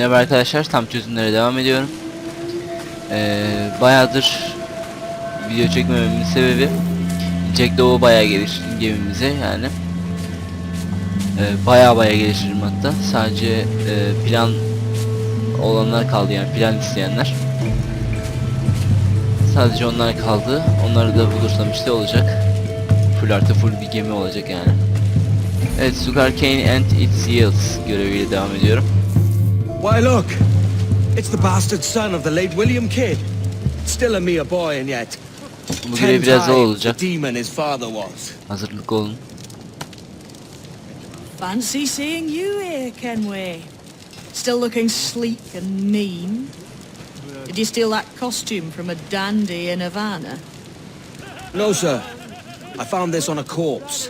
Merhaba arkadaşlar, tam çözümlere devam ediyorum. Ee, bayağıdır video çekmememin sebebi Jack Daw'u bayağı geliştirdim gemimize yani. Ee, bayağı bayağı geliştirdim hatta. Sadece e, plan olanlar kaldı yani plan isteyenler. Sadece onlar kaldı. Onları da bulursam işte olacak. Full artı full bir gemi olacak yani. Evet, Sugar Cane and its Yields göreviyle devam ediyorum. Why, look! It's the bastard son of the late William Kidd. Still a mere boy, and yet Bu ten biraz zor times olacak. the demon his father was. Hazırlıklı olun. Fancy seeing you here, Kenway. Still looking sleek and mean. Did you steal that costume from a dandy in Havana? No, sir. I found this on a corpse.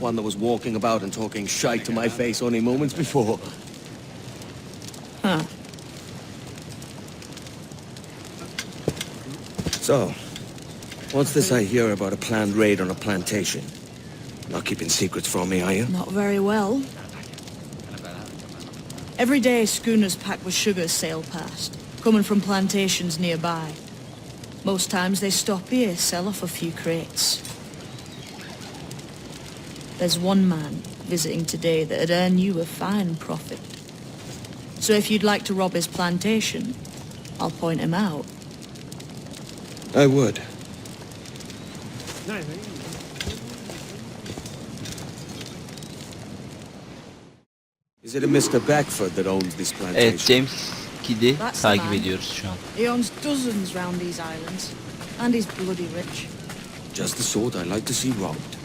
One that was walking about and talking shite to my face only moments before. So, what's this I hear about a planned raid on a plantation? Not keeping secrets from me, are you? Not very well. Every day schooners packed with sugar sail past, coming from plantations nearby. Most times they stop here, sell off a few crates. There's one man visiting today that'd earn you a fine profit. So if you'd like to rob his plantation, I'll point him out. I would. Is it a Mr. Beckford that owns this plantation? Evet James Kidd'i That's the takip man. ediyoruz şu an. He owns dozens round these islands, and he's bloody rich. Just the sort I like to see robbed.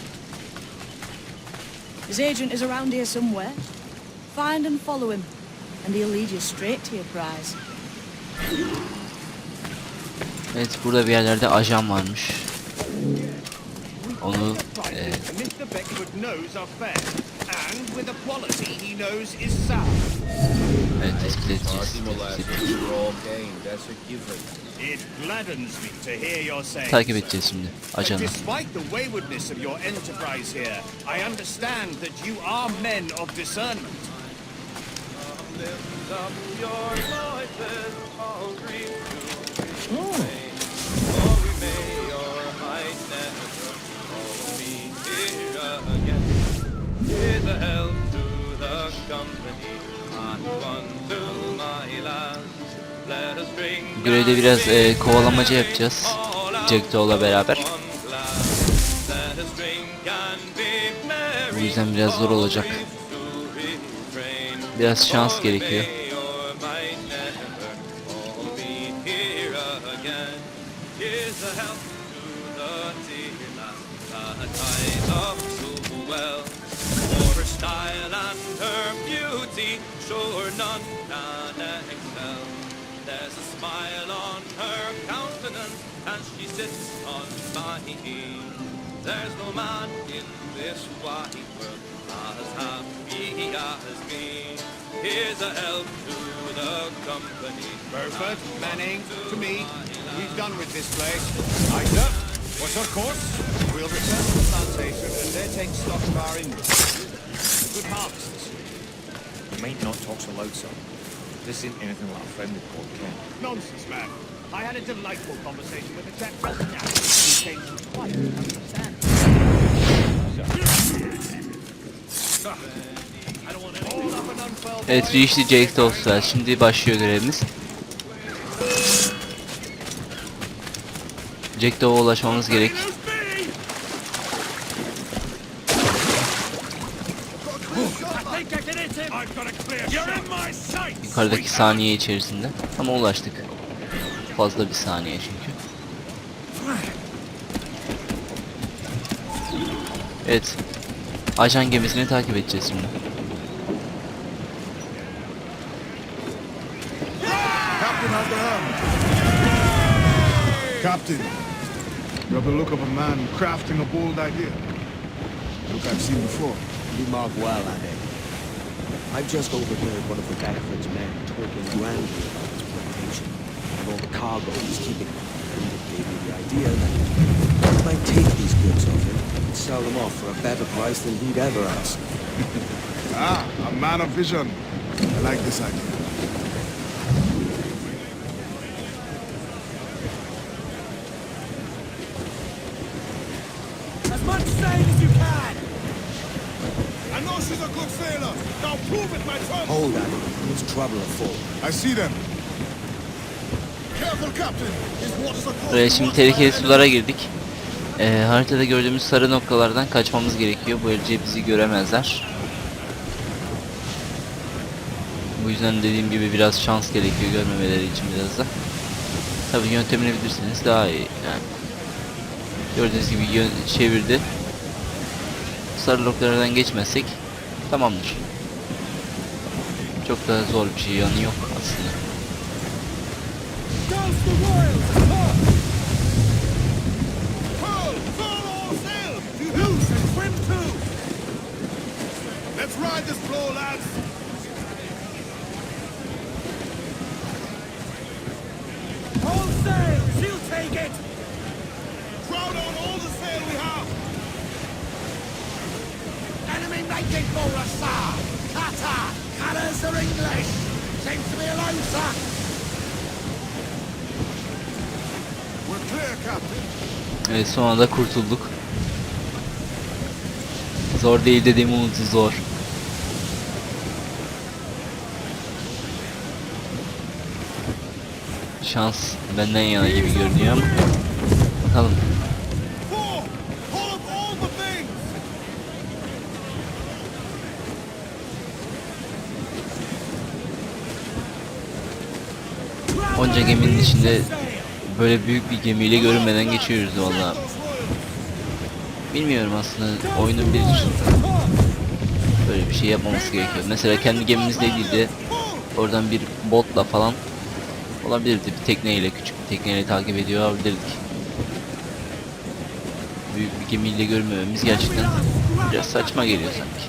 His agent is around here somewhere. Find and follow him, and he'll lead you straight to your prize. Evet burada bir yerlerde ajan varmış. Onu e, evet tespit edeceğiz. Takip edeceğiz şimdi ajanı. Despite görevde biraz e, kovalamaca yapacağız. Jack Daw'la beraber. Bu yüzden biraz zor olacak. Biraz şans gerekiyor. Sits on my knee. There's no man in this wide world as happy as me. Here's a help to the company. Burford, Manning, to me, we've done with this place. Isa, what's our course? We'll return to the plantation and there take stock of our inventory. Good harvests. You may not talk so loud, sir. This isn't anything like a friendly court, Ken. Nonsense, man. I had a delightful conversation with a chap called Jack. He came from quite understand. The Evet Reach'li Jack Daws'lar. Şimdi başlıyor görevimiz. Jack Daw'a ulaşmamız gerek. Yukarıdaki saniye içerisinde. Ama ulaştık. Fazla bir saniye çünkü. Evet. Ajan gemisini takip edeceğiz şimdi. Captain helm. Captain, you have the look of a man crafting a bold idea. Look I've seen before. You mark well at it. I've just overheard one of the Beckford's men talking his plantation smuggled cargo he's keeping. It gave me the idea that he might take these goods off him and sell them off for a better price than he'd ever ask. ah, a man of vision. I like this idea. Hold on. It's trouble afoot. I see them. Buraya şimdi tehlikeli sulara girdik. Ee, haritada gördüğümüz sarı noktalardan kaçmamız gerekiyor. Böylece bizi göremezler. Bu yüzden dediğim gibi biraz şans gerekiyor görmemeleri için biraz da. Tabii yöntemini bilirseniz daha iyi yani. Gördüğünüz gibi yön çevirdi. Sarı noktalardan geçmezsek tamamdır. Çok da zor bir şey yanı yok aslında. Making for us, sir! Cutter! Colours are English! Seems to be alone, sir! Evet son kurtulduk. Zor değil dediğimi unuttu zor. Şans benden yana gibi görünüyor ama bakalım. Onca geminin içinde böyle büyük bir gemiyle görünmeden geçiyoruz valla. Bilmiyorum aslında oyunun bir böyle bir şey yapmaması gerekiyor. Mesela kendi gemimizle değil de oradan bir botla falan olabilirdi. Bir tekneyle, küçük bir tekneyle takip ediyor olabilirdik. Büyük bir gemiyle görmememiz gerçekten biraz saçma geliyor sanki.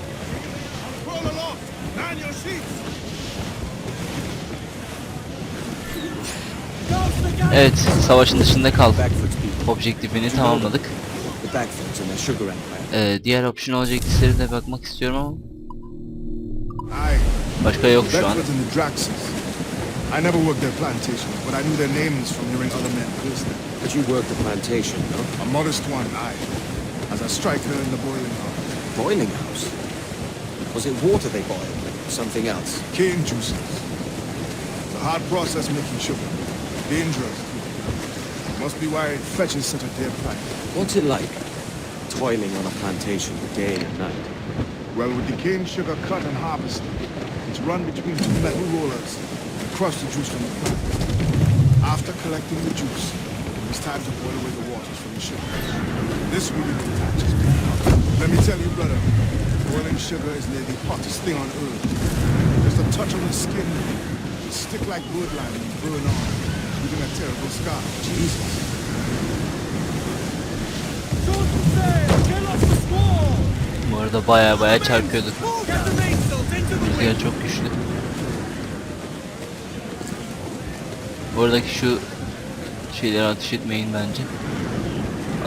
Evet, savaşın dışında kal. Objektifini tamamladık. Ee, diğer option objektiflere de bakmak istiyorum ama başka yok şu an. I never worked their plantation, but I knew their names from hearing other men them. But you worked the plantation, no? A modest one, aye. As a striker in the boiling house. Boiling house? Was it water they boiled? Or something else? Cane juices. The hard process making sugar. Dangerous. Must be why it fetches such a dear price. What's it like? Toiling on a plantation day and night. Well, with the cane sugar cut and harvested, it's run between two metal rollers and crush the juice from the plant. After collecting the juice, it's time to boil away the waters from the sugar. This really detaches me. Let me tell you, brother, boiling sugar is near the hottest thing on earth. Just a touch on the skin, it stick like wood line and burn on, leaving a terrible scar. Jesus. Bu arada baya baya çarpıyordu. Rüzgar çok güçlü. Buradaki şu şeyleri ateş etmeyin bence.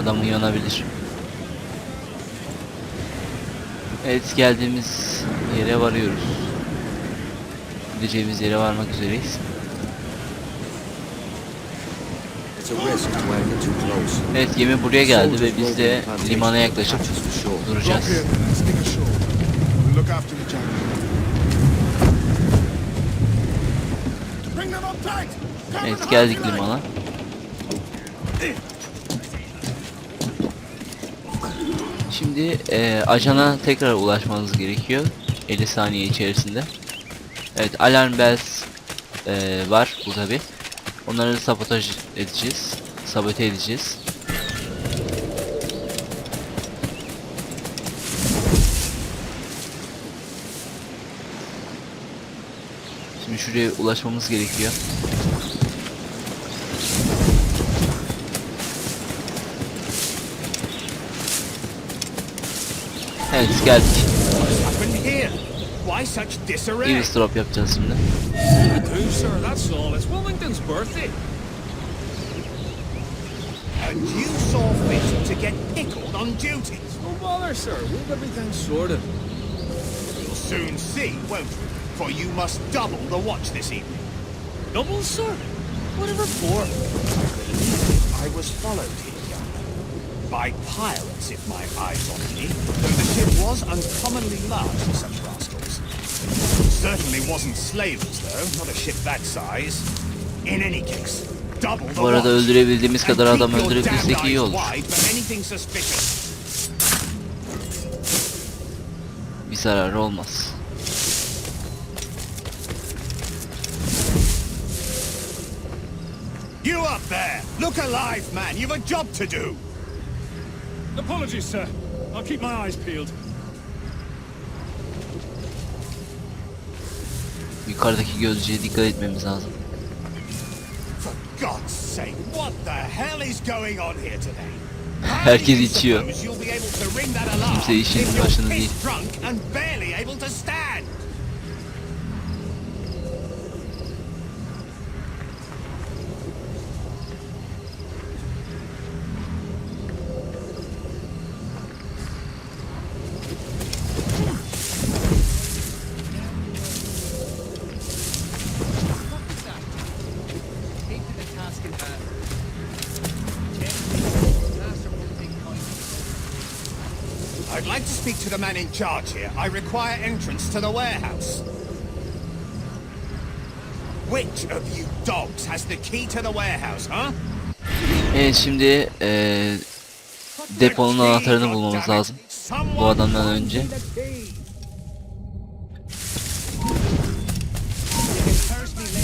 Adam yanabilir. Evet geldiğimiz yere varıyoruz. Gideceğimiz yere varmak üzereyiz. It's a risk to anchor too close. Evet gemi buraya geldi ve biz de limana yaklaşıp duracağız. Evet geldik limana. Şimdi eee, ajana tekrar ulaşmanız gerekiyor 50 saniye içerisinde. Evet alarm bells eee, var bu tabi. Onları sabotaj edeceğiz. Sabote edeceğiz. Şimdi şuraya ulaşmamız gerekiyor. Evet geldik. Happened here? Why such disarray? Eavesdrop yapacağız şimdi. do, sir, that's all. It's Wilmington's birthday. And you saw fit to get pickled on duty. No bother, sir. We've everything sorted. You'll soon see, won't you? For you must double the watch this evening. Double, sir? Whatever for? I was followed here. By pirates, if my eyes on me, though the ship was uncommonly large for such rascals. Certainly wasn't slavers, though. Not a ship that size. In any case, double the Bu arada öldürebildiğimiz kadar adam your öldürebilirsek iyi olur. wide for anything suspicious. Bir zararı olmaz. You up there! Look alive, man! You've a job to do! Apologies, sir. I'll keep my eyes peeled. Yukarıdaki gözcüye dikkat etmemiz lazım. For God's sake, what the hell like to speak to the man in charge here. I require entrance to the warehouse. Which of you dogs has the key to the warehouse, huh? Evet şimdi eee deponun anahtarını bulmamız lazım. Bu adamdan önce.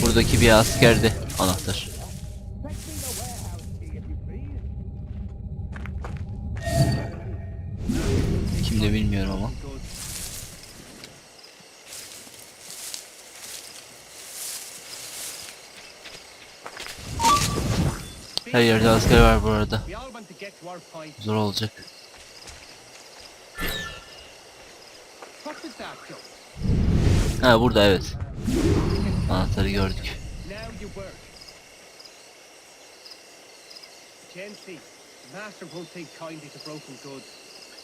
Buradaki bir askerde anahtar. Her yerde asker var bu arada. Zor olacak. Ha burada evet. Anahtarı gördük. Take.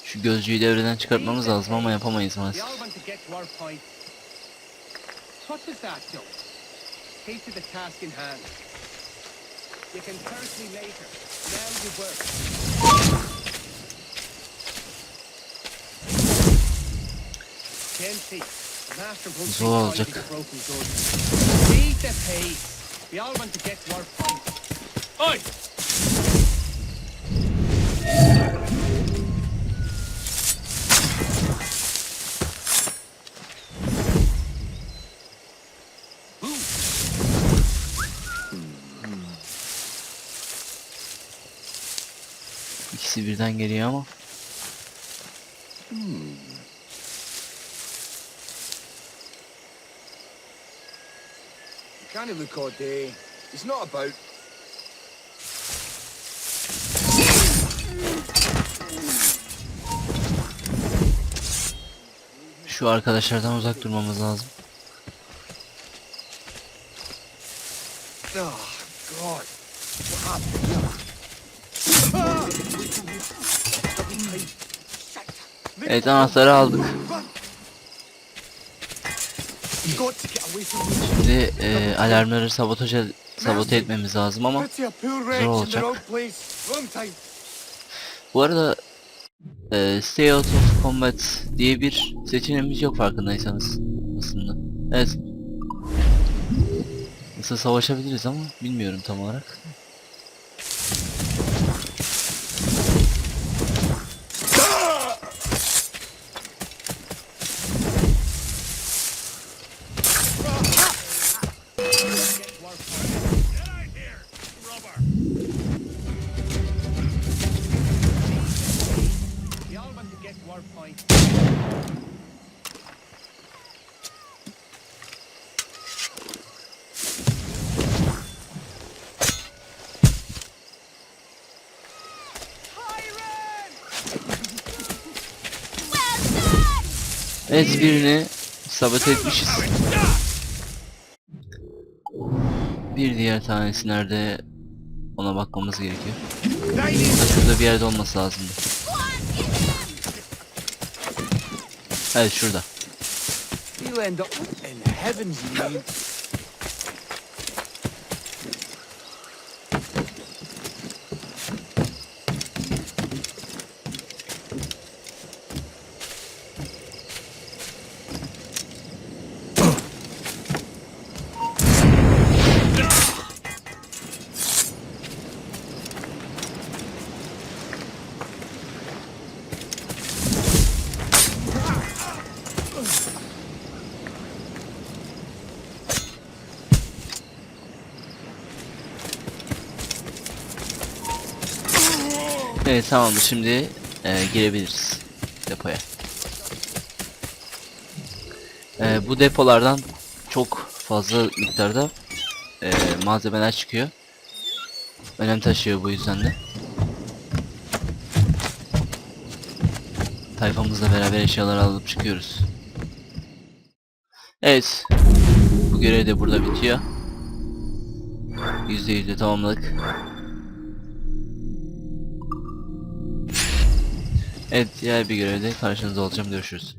Şu gözcüyü devreden çıkartmamız lazım ama yapamayız maalesef. What was that, Joe? Key to the task in hand. You can curse me later. Now you work. Gently. Master won't take Zor kindly broken goods. Beat the pace. We all want to get to our. Oi! İkisi birden geliyor ama. Can't look all day. It's not about. Şu arkadaşlardan uzak durmamız lazım. Evet anahtarı aldık. Şimdi e, alarmları sabotaja sabote etmemiz lazım ama the olacak. bu arada e, Stay Out of Combat diye bir seçeneğimiz yok farkındaysanız aslında. Evet. Nasıl savaşabiliriz ama bilmiyorum tam olarak. Evet birini sabote etmişiz. Bir diğer tanesi nerede ona bakmamız gerekiyor. Şurada bir yerde olması lazımdı. Evet şurada. Evet tamamdır şimdi e, girebiliriz depoya. E, bu depolardan çok fazla miktarda e, malzemeler çıkıyor. Önem taşıyor bu yüzden de. Tayfamızla beraber eşyaları alıp çıkıyoruz. Evet. Bu görev de burada bitiyor. %100'de tamamladık. Evet diğer bir görevde karşınızda olacağım. Görüşürüz.